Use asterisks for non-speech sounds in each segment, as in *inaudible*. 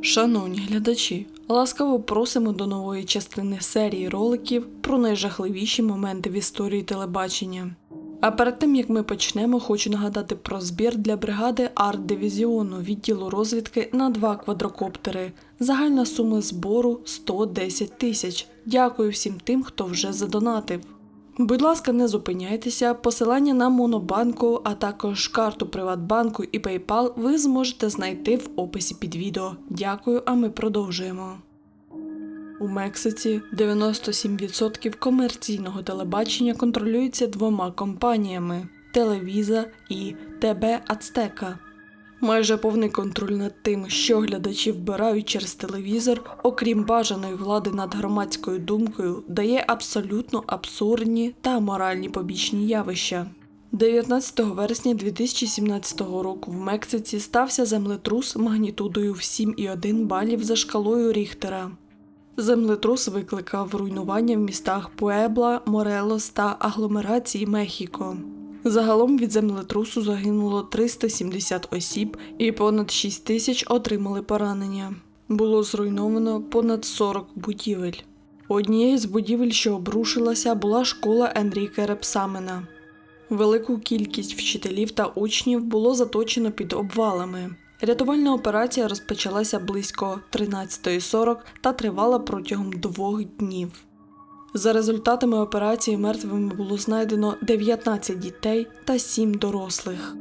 Шановні глядачі, ласкаво просимо до нової частини серії роликів про найжахливіші моменти в історії телебачення. А перед тим як ми почнемо, хочу нагадати про збір для бригади арт-дивізіону відділу розвідки на два квадрокоптери. Загальна сума збору 110 тисяч. Дякую всім тим, хто вже задонатив. Будь ласка, не зупиняйтеся. Посилання на Монобанку, а також карту Приватбанку і PayPal ви зможете знайти в описі під відео. Дякую, а ми продовжуємо. У Мексиці 97% комерційного телебачення контролюється двома компаніями Телевіза і ТБ Ацтека. Майже повний контроль над тим, що глядачі вбирають через телевізор, окрім бажаної влади над громадською думкою, дає абсолютно абсурдні та моральні побічні явища. 19 вересня 2017 року в Мексиці стався землетрус магнітудою в 7,1 балів за шкалою Ріхтера. Землетрус викликав руйнування в містах Пуебла, Морелос та агломерації Мехіко. Загалом від землетрусу загинуло 370 осіб і понад 6 тисяч отримали поранення. Було зруйновано понад 40 будівель. Однією з будівель, що обрушилася, була школа Енріке Репсамена. Велику кількість вчителів та учнів було заточено під обвалами. Рятувальна операція розпочалася близько 13.40 та тривала протягом двох днів. За результатами операції мертвими було знайдено 19 дітей та 7 дорослих.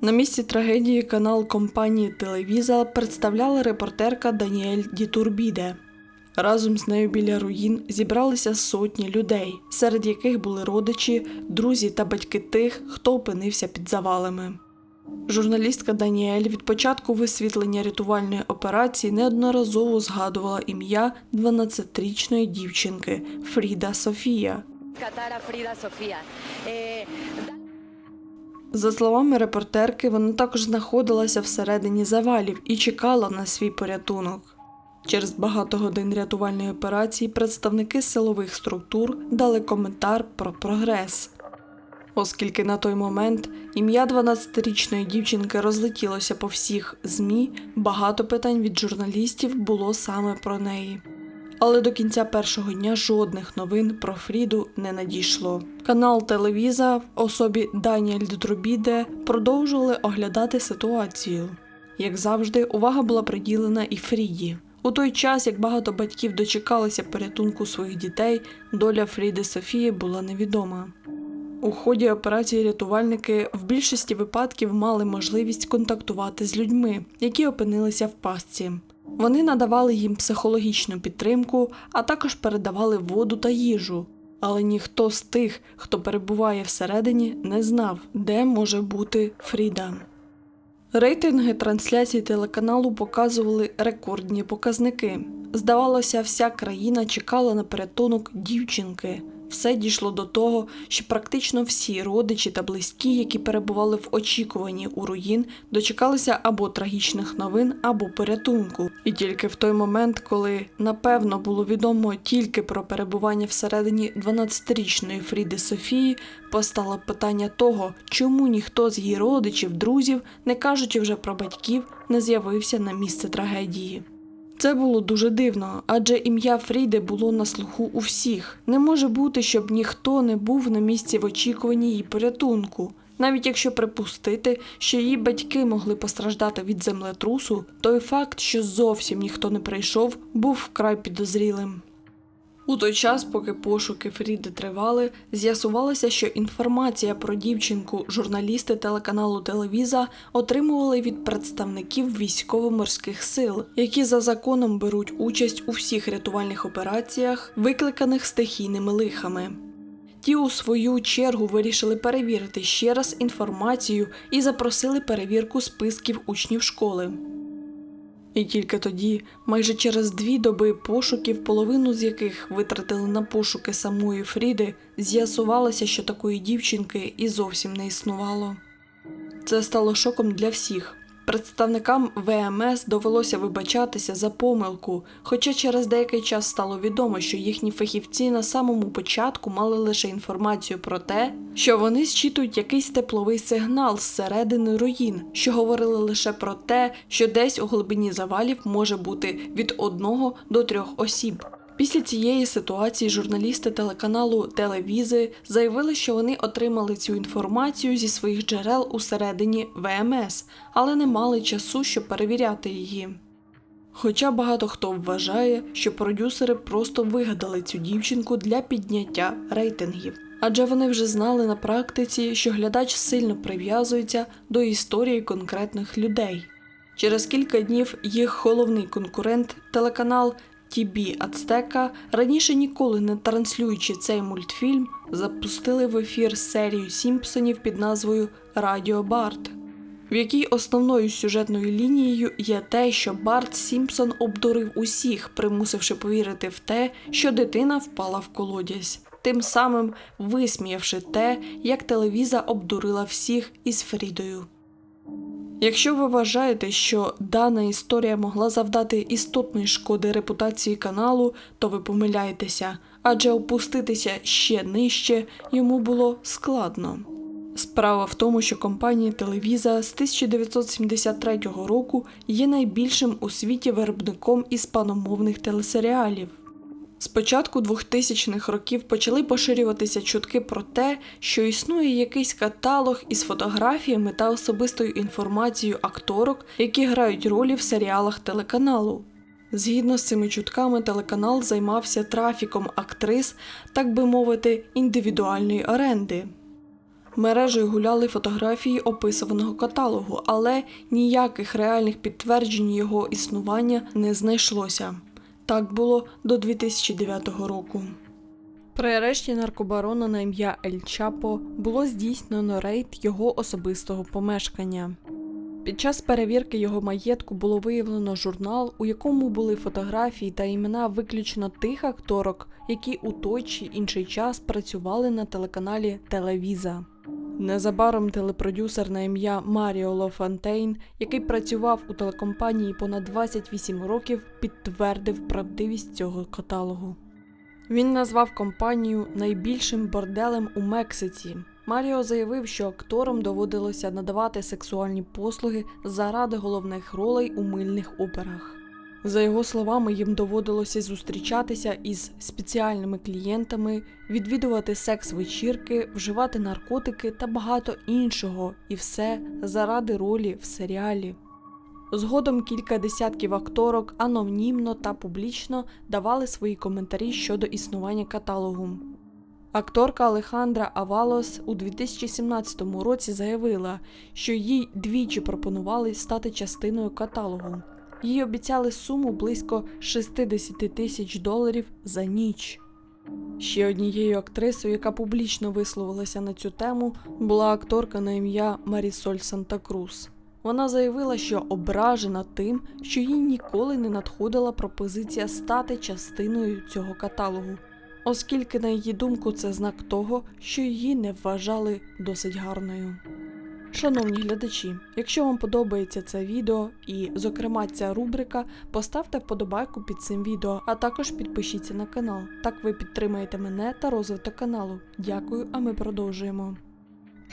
На місці трагедії канал компанії Телевіза представляла репортерка Даніель Дітурбіде. Разом з нею біля руїн зібралися сотні людей, серед яких були родичі, друзі та батьки тих, хто опинився під завалами. Журналістка Даніель від початку висвітлення рятувальної операції неодноразово згадувала ім'я 12-річної дівчинки Фріда Софія. Eh, За словами репортерки, вона також знаходилася всередині завалів і чекала на свій порятунок. Через багато годин рятувальної операції представники силових структур дали коментар про прогрес. Оскільки на той момент ім'я 12-річної дівчинки розлетілося по всіх ЗМІ, багато питань від журналістів було саме про неї. Але до кінця першого дня жодних новин про Фріду не надійшло. Канал Телевіза в особі Даніель Друбіде продовжували оглядати ситуацію. Як завжди, увага була приділена і Фріді. У той час, як багато батьків дочекалися порятунку своїх дітей, доля Фріди Софії була невідома. У ході операції рятувальники в більшості випадків мали можливість контактувати з людьми, які опинилися в пастці. Вони надавали їм психологічну підтримку, а також передавали воду та їжу. Але ніхто з тих, хто перебуває всередині, не знав, де може бути Фріда. Рейтинги трансляцій телеканалу показували рекордні показники. Здавалося, вся країна чекала на порятунок дівчинки. Все дійшло до того, що практично всі родичі та близькі, які перебували в очікуванні у руїн, дочекалися або трагічних новин, або порятунку. І тільки в той момент, коли напевно було відомо тільки про перебування всередині 12-річної Фріди Софії, постало питання того, чому ніхто з її родичів, друзів, не кажучи вже про батьків, не з'явився на місце трагедії. Це було дуже дивно, адже ім'я Фріди було на слуху у всіх. Не може бути, щоб ніхто не був на місці в очікуванні її порятунку. Навіть якщо припустити, що її батьки могли постраждати від землетрусу, той факт, що зовсім ніхто не прийшов, був вкрай підозрілим. У той час, поки пошуки Фріди тривали, з'ясувалося, що інформація про дівчинку журналісти телеканалу Телевіза отримували від представників військово-морських сил, які за законом беруть участь у всіх рятувальних операціях, викликаних стихійними лихами. Ті, у свою чергу, вирішили перевірити ще раз інформацію і запросили перевірку списків учнів школи. І тільки тоді, майже через дві доби пошуків, половину з яких витратили на пошуки самої Фріди, з'ясувалося, що такої дівчинки і зовсім не існувало. Це стало шоком для всіх. Представникам ВМС довелося вибачатися за помилку, хоча через деякий час стало відомо, що їхні фахівці на самому початку мали лише інформацію про те, що вони зчитують якийсь тепловий сигнал зсередини руїн, що говорили лише про те, що десь у глибині завалів може бути від одного до трьох осіб. Після цієї ситуації журналісти телеканалу Телевізи заявили, що вони отримали цю інформацію зі своїх джерел усередині ВМС, але не мали часу, щоб перевіряти її. Хоча багато хто вважає, що продюсери просто вигадали цю дівчинку для підняття рейтингів, адже вони вже знали на практиці, що глядач сильно прив'язується до історії конкретних людей. Через кілька днів їх головний конкурент, телеканал TB Ацтека, раніше ніколи не транслюючи цей мультфільм, запустили в ефір серію Сімпсонів під назвою Радіо Барт, в якій основною сюжетною лінією є те, що Барт Сімпсон обдурив усіх, примусивши повірити в те, що дитина впала в колодязь, тим самим висміявши те, як телевіза обдурила всіх із Фрідою. Якщо ви вважаєте, що дана історія могла завдати істотної шкоди репутації каналу, то ви помиляєтеся, адже опуститися ще нижче йому було складно. Справа в тому, що компанія Телевіза з 1973 року є найбільшим у світі виробником іспаномовних телесеріалів. З початку 2000-х років почали поширюватися чутки про те, що існує якийсь каталог із фотографіями та особистою інформацією акторок, які грають ролі в серіалах телеканалу. Згідно з цими чутками, телеканал займався трафіком актрис, так би мовити, індивідуальної оренди. Мережею гуляли фотографії описуваного каталогу, але ніяких реальних підтверджень його існування не знайшлося. Так було до 2009 року. При арешті наркобарона на ім'я Ель Чапо було здійснено рейд його особистого помешкання. Під час перевірки його маєтку було виявлено журнал, у якому були фотографії та імена виключно тих акторок, які у той чи інший час працювали на телеканалі Телевіза. Незабаром телепродюсер на ім'я Маріо Лофантейн, який працював у телекомпанії понад 28 років, підтвердив правдивість цього каталогу. Він назвав компанію найбільшим борделем у Мексиці. Маріо заявив, що акторам доводилося надавати сексуальні послуги заради головних ролей у мильних операх. За його словами, їм доводилося зустрічатися із спеціальними клієнтами, відвідувати секс-вечірки, вживати наркотики та багато іншого, і все заради ролі в серіалі. Згодом кілька десятків акторок анонімно та публічно давали свої коментарі щодо існування каталогу. Акторка Алехандра Авалос у 2017 році заявила, що їй двічі пропонували стати частиною каталогу. Їй обіцяли суму близько 60 тисяч доларів за ніч. Ще однією актрисою, яка публічно висловилася на цю тему, була акторка на ім'я Марісоль Санта-Крус. Вона заявила, що ображена тим, що їй ніколи не надходила пропозиція стати частиною цього каталогу, оскільки, на її думку, це знак того, що її не вважали досить гарною. Шановні глядачі, якщо вам подобається це відео і, зокрема, ця рубрика, поставте вподобайку під цим відео, а також підпишіться на канал. Так ви підтримаєте мене та розвиток каналу. Дякую, а ми продовжуємо.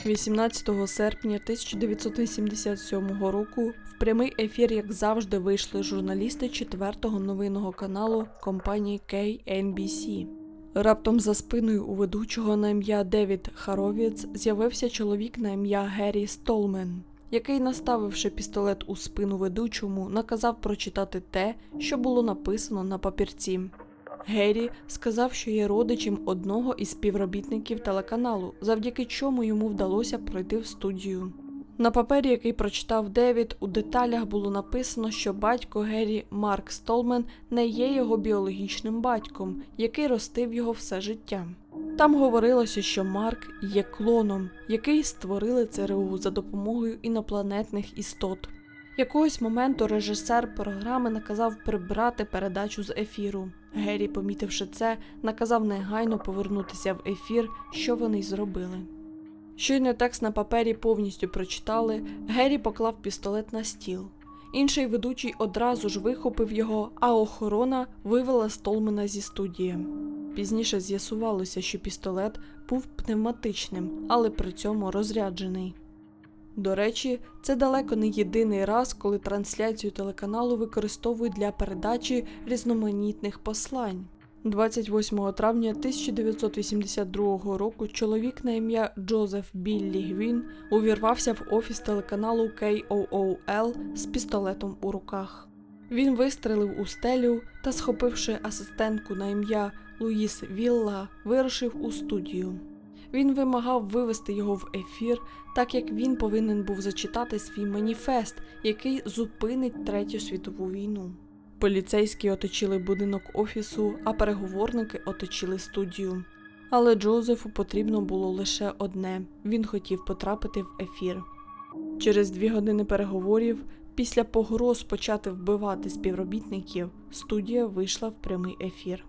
18 серпня 1987 року в прямий ефір, як завжди, вийшли журналісти четвертого новинного каналу компанії KNBC. Раптом за спиною у ведучого на ім'я Девід Харовіц з'явився чоловік на ім'я Геррі Столмен, який, наставивши пістолет у спину ведучому, наказав прочитати те, що було написано на папірці. Геррі сказав, що є родичем одного із співробітників телеканалу, завдяки чому йому вдалося пройти в студію. На папері, який прочитав Девід, у деталях було написано, що батько Геррі Марк Столмен не є його біологічним батьком, який ростив його все життя. Там говорилося, що Марк є клоном, який створили ЦРУ за допомогою інопланетних істот. Якогось моменту режисер програми наказав прибрати передачу з ефіру. Геррі, помітивши це, наказав негайно повернутися в ефір, що вони й зробили. Щойно текст на папері повністю прочитали, Геррі поклав пістолет на стіл. Інший ведучий одразу ж вихопив його, а охорона вивела Столмена зі студії. Пізніше з'ясувалося, що пістолет був пневматичним, але при цьому розряджений. До речі, це далеко не єдиний раз, коли трансляцію телеканалу використовують для передачі різноманітних послань. 28 травня 1982 року чоловік на ім'я Джозеф Біллі Гвін увірвався в офіс телеканалу KOOL з пістолетом у руках. Він вистрелив у стелю та, схопивши асистентку на ім'я Луїс Вілла, вирушив у студію. Він вимагав вивести його в ефір, так як він повинен був зачитати свій маніфест, який зупинить Третю світову війну. Поліцейські оточили будинок офісу, а переговорники оточили студію. Але Джозефу потрібно було лише одне він хотів потрапити в ефір. Через дві години переговорів, після погроз почати вбивати співробітників, студія вийшла в прямий ефір.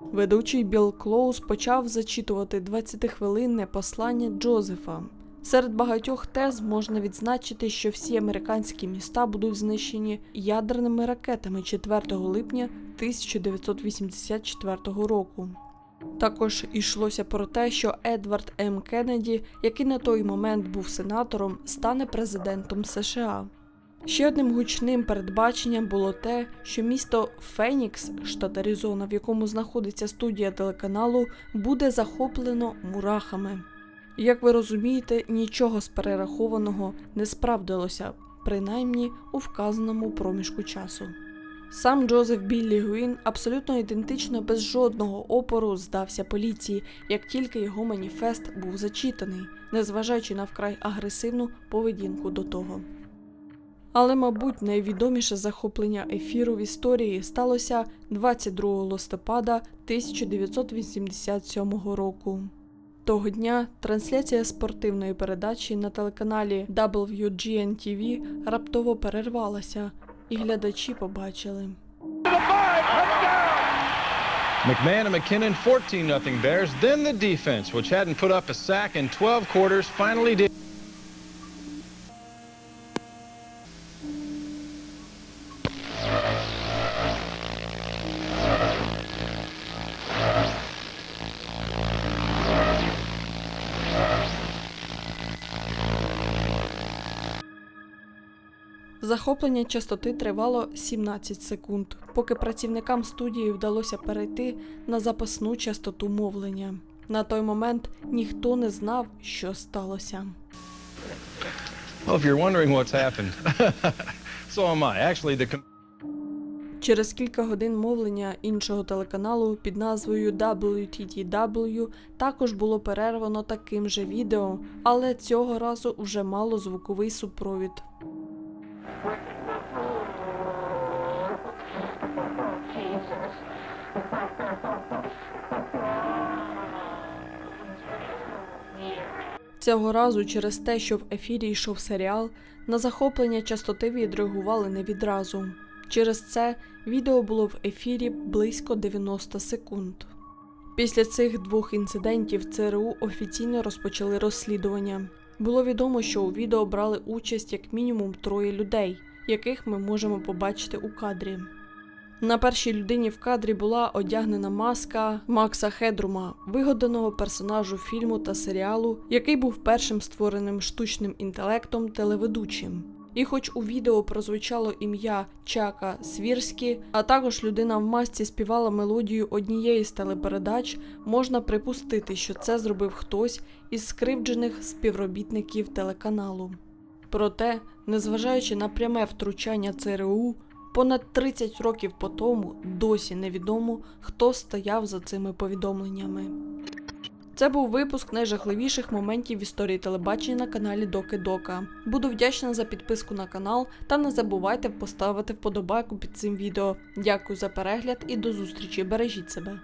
Ведучий Білл Клоус почав зачитувати 20-хвилинне послання Джозефа. Серед багатьох тез можна відзначити, що всі американські міста будуть знищені ядерними ракетами 4 липня 1984 року. Також йшлося про те, що Едвард М. Кеннеді, який на той момент був сенатором, стане президентом США. Ще одним гучним передбаченням було те, що місто Фенікс, штат Аризона, в якому знаходиться студія телеканалу, буде захоплено мурахами. Як ви розумієте, нічого з перерахованого не справдилося, принаймні у вказаному проміжку часу. Сам Джозеф Біллі Гуін абсолютно ідентично без жодного опору здався поліції, як тільки його маніфест був зачитаний, незважаючи на вкрай агресивну поведінку до того. Але, мабуть, найвідоміше захоплення ефіру в історії сталося 22 листопада 1987 року. Того дня трансляція спортивної передачі на телеканалі WGN-TV раптово перервалася, і глядачі побачили. McMahon and McKinnon 14 0 Bears. Then the defense, which hadn't put up a sack in 12 quarters, finally did. Захоплення частоти тривало 17 секунд, поки працівникам студії вдалося перейти на запасну частоту мовлення. На той момент ніхто не знав, що сталося. *laughs* Через кілька годин мовлення іншого телеканалу під назвою WTTW також було перервано таким же відео, але цього разу вже мало звуковий супровід. Цього разу через те, що в ефірі йшов серіал, на захоплення частоти відреагували не відразу. Через це відео було в ефірі близько 90 секунд. Після цих двох інцидентів ЦРУ офіційно розпочали розслідування. Було відомо, що у відео брали участь як мінімум троє людей, яких ми можемо побачити у кадрі. На першій людині в кадрі була одягнена маска Макса Хедрума, вигаданого персонажу фільму та серіалу, який був першим створеним штучним інтелектом телеведучим. І хоч у відео прозвучало ім'я Чака Свірські, а також людина в масці співала мелодію однієї з телепередач, можна припустити, що це зробив хтось із скривджених співробітників телеканалу. Проте, незважаючи на пряме втручання ЦРУ, понад 30 років по тому досі невідомо, хто стояв за цими повідомленнями. Це був випуск найжахливіших моментів в історії телебачення на каналі Доки Дока. Буду вдячна за підписку на канал та не забувайте поставити вподобайку під цим відео. Дякую за перегляд і до зустрічі. Бережіть себе.